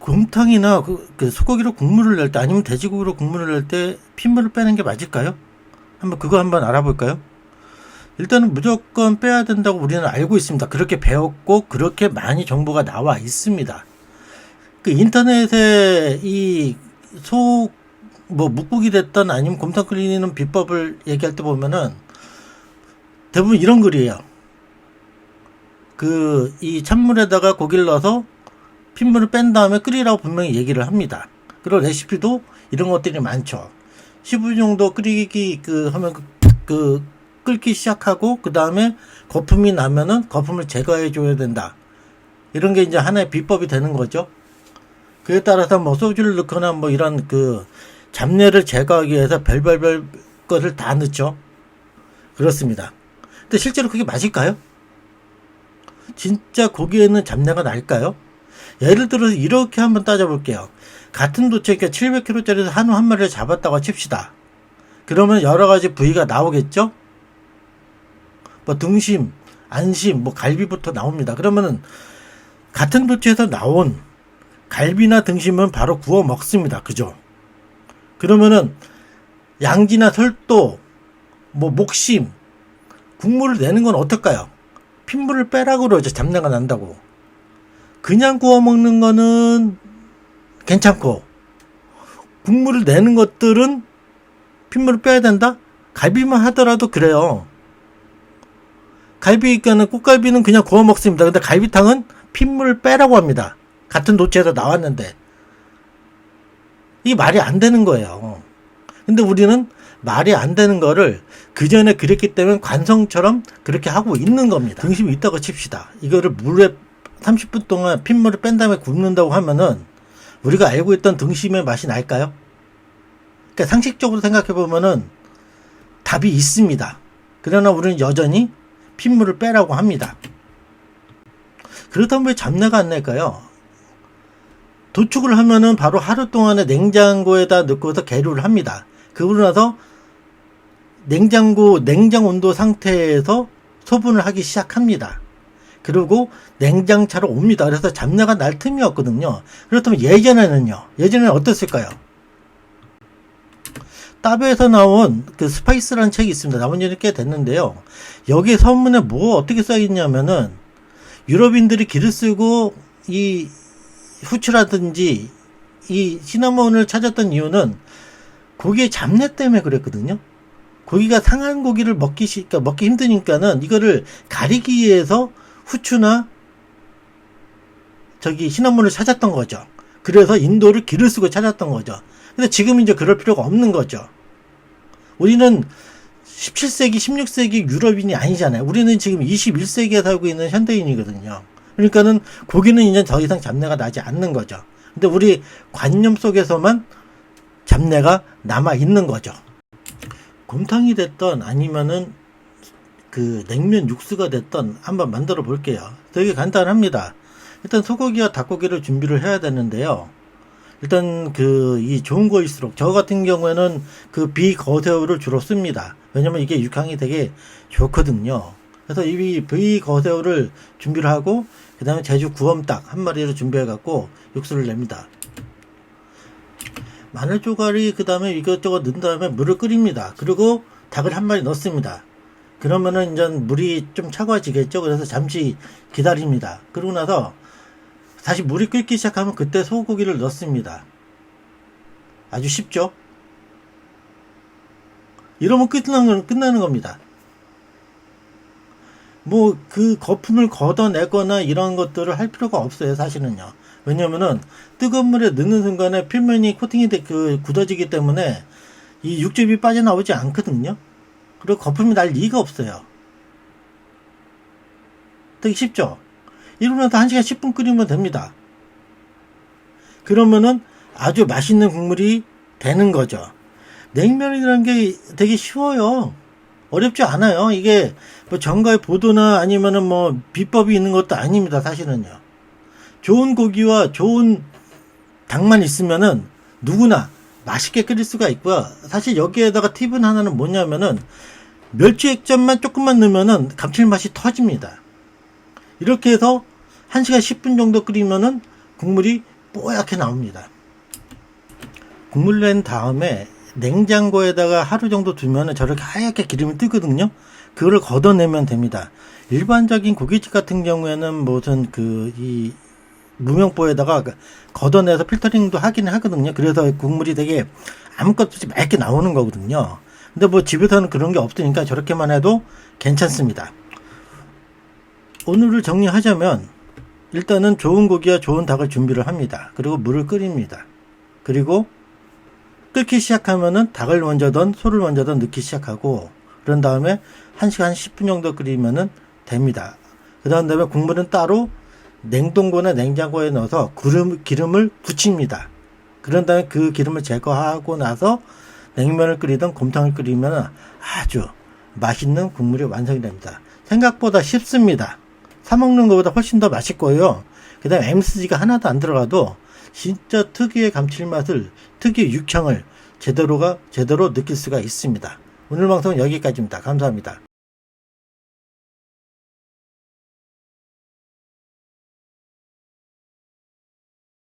곰탕이나 그, 그 소고기로 국물을 낼 때 아니면 돼지고기로 국물을 낼 때 핏물을 빼는 게 맞을까요? 한번 그거 한번 알아볼까요? 일단은 무조건 빼야 된다고 우리는 알고 있습니다. 그렇게 배웠고 그렇게 많이 정보가 나와 있습니다. 그 인터넷에 이 소 뭐 묵국이 됐던 아니면 곰탕 끓이는 비법을 얘기할 때 보면은 대부분 이런 글이에요. 그 이 찬물에다가 고기를 넣어서 핏물을 뺀 다음에 끓이라고 분명히 얘기를 합니다. 그리고 레시피도 이런 것들이 많죠. 10분 정도 끓이기 그 하면 그, 그 끓기 시작하고 그 다음에 거품이 나면은 거품을 제거해 줘야 된다. 이런 게 이제 하나의 비법이 되는 거죠. 그에 따라서 뭐 소주를 넣거나 뭐 이런 그 잡내를 제거하기 위해서 별별별 것을 다 넣죠. 그렇습니다. 근데 실제로 그게 맞을까요? 진짜 고기에는 잡내가 날까요? 예를 들어서 이렇게 한번 따져볼게요. 같은 도체, 그러니까 700kg짜리 한우 한 마리를 잡았다고 칩시다. 그러면 여러 가지 부위가 나오겠죠? 뭐 등심, 안심, 뭐 갈비부터 나옵니다. 그러면은 같은 도체에서 나온 갈비나 등심은 바로 구워 먹습니다. 그죠? 그러면은 양지나 설도, 뭐 목심, 국물을 내는 건 어떨까요? 핏물을 빼라고 그러죠. 잡내가 난다고. 그냥 구워 먹는 거는 괜찮고 국물을 내는 것들은 핏물을 빼야 된다? 갈비만 하더라도 그래요. 갈비니까는 꽃갈비는 그냥 구워 먹습니다. 근데 갈비탕은 핏물을 빼라고 합니다. 같은 도체에서 나왔는데 이게 말이 안 되는 거예요. 근데 우리는 말이 안 되는 거를 그 전에 그랬기 때문에 관성처럼 그렇게 하고 있는 겁니다. 등심이 있다고 칩시다. 이거를 물에 30분 동안 핏물을 뺀 다음에 굽는다고 하면은 우리가 알고 있던 등심의 맛이 날까요? 그러니까 상식적으로 생각해 보면은 답이 있습니다. 그러나 우리는 여전히 핏물을 빼라고 합니다. 그렇다면 왜 잡내가 안 날까요? 도축을 하면은 바로 하루 동안에 냉장고에다 넣고서 계류를 합니다. 그러고 나서 냉장고 냉장 온도 상태에서 소분을 하기 시작합니다. 그리고 냉장차로 옵니다. 그래서 잡내가 날 틈이 없거든요. 그렇다면 예전에는요. 예전에는 어땠을까요? 따베에서 나온 그 스파이스라는 책이 있습니다. 나온 지는 꽤 됐는데요. 여기에 서문에 뭐 어떻게 써 있냐면은 유럽인들이 길을 쓰고 이 후추라든지 이 시나몬을 찾았던 이유는 고기의 잡내 때문에 그랬거든요. 고기가 상한 고기를 먹기 시, 그러니까 먹기 힘드니까는 이거를 가리기 위해서 후추나 저기 시나몬을 찾았던 거죠. 그래서 인도를 길을 쓰고 찾았던 거죠. 근데 지금 이제 그럴 필요가 없는 거죠. 우리는 17세기, 16세기 유럽인이 아니잖아요. 우리는 지금 21세기에 살고 있는 현대인이거든요. 그러니까는 고기는 이제 더 이상 잡내가 나지 않는 거죠. 근데 우리 관념 속에서만 잡내가 남아 있는 거죠. 곰탕이 됐던 아니면은 그 냉면 육수가 됐던 한번 만들어 볼게요. 되게 간단합니다. 일단 소고기와 닭고기를 준비를 해야 되는데요. 일단 그 이 좋은 거일수록 저 같은 경우에는 그 비거새우를 주로 씁니다. 왜냐면 이게 육향이 되게 좋거든요. 그래서 이 비거새우를 준비를 하고 그 다음에 제주 구엄닭 한 마리를 준비해 갖고 육수를 냅니다. 마늘 조가리 그다음에 이것저것 넣은 다음에 물을 끓입니다. 그리고 닭을 한 마리 넣습니다. 그러면은 이제 물이 좀 차가워지겠죠. 그래서 잠시 기다립니다. 그러고 나서 다시 물이 끓기 시작하면 그때 소고기를 넣습니다. 아주 쉽죠? 이러면 끝나는, 끝나는 겁니다. 뭐, 그 거품을 걷어내거나 이런 것들을 할 필요가 없어요, 사실은요. 왜냐면은, 뜨거운 물에 넣는 순간에 표면이 코팅이 돼, 그, 굳어지기 때문에, 이 육즙이 빠져나오지 않거든요. 그리고 거품이 날 리가 없어요. 되게 쉽죠? 이러고 나서 1시간 10분 끓이면 됩니다. 그러면은 아주 맛있는 국물이 되는 거죠. 냉면이라는 게 되게 쉬워요. 어렵지 않아요. 이게 뭐 정가의 보도나 아니면은 뭐 비법이 있는 것도 아닙니다. 사실은요. 좋은 고기와 좋은 닭만 있으면은 누구나 맛있게 끓일 수가 있고요. 사실 여기에다가 팁은 하나는 뭐냐면은 멸치 액젓만 조금만 넣으면은 감칠맛이 터집니다. 이렇게 해서 1시간 10분 정도 끓이면은 국물이 뽀얗게 나옵니다. 국물 낸 다음에 냉장고에다가 하루 정도 두면 저렇게 하얗게 기름이 뜨거든요. 그거를 걷어내면 됩니다. 일반적인 고깃집 같은 경우에는 무슨 그이 무명보에다가 걷어내서 필터링도 하긴 하거든요. 그래서 국물이 되게 아무것도 없이 맑게 나오는 거거든요. 근데 뭐 집에서는 그런 게 없으니까 저렇게만 해도 괜찮습니다. 오늘을 정리하자면 일단은 좋은 고기와 좋은 닭을 준비를 합니다. 그리고 물을 끓입니다. 그리고 끓기 시작하면은 닭을 먼저든 소를 먼저든 넣기 시작하고 그런 다음에 1시간 10분 정도 끓이면은 됩니다. 그 다음에 국물은 따로 냉동고나 냉장고에 넣어서 기름, 기름을 붙입니다. 그런 다음에 그 기름을 제거하고 나서 냉면을 끓이든 곰탕을 끓이면 아주 맛있는 국물이 완성이 됩니다. 생각보다 쉽습니다. 사먹는 것보다 훨씬 더 맛있고요. 그 다음에 MSG가 하나도 안 들어가도 진짜 특유의 감칠맛을, 특유의 육향을 제대로가, 제대로 느낄 수가 있습니다. 오늘 방송은 여기까지입니다. 감사합니다.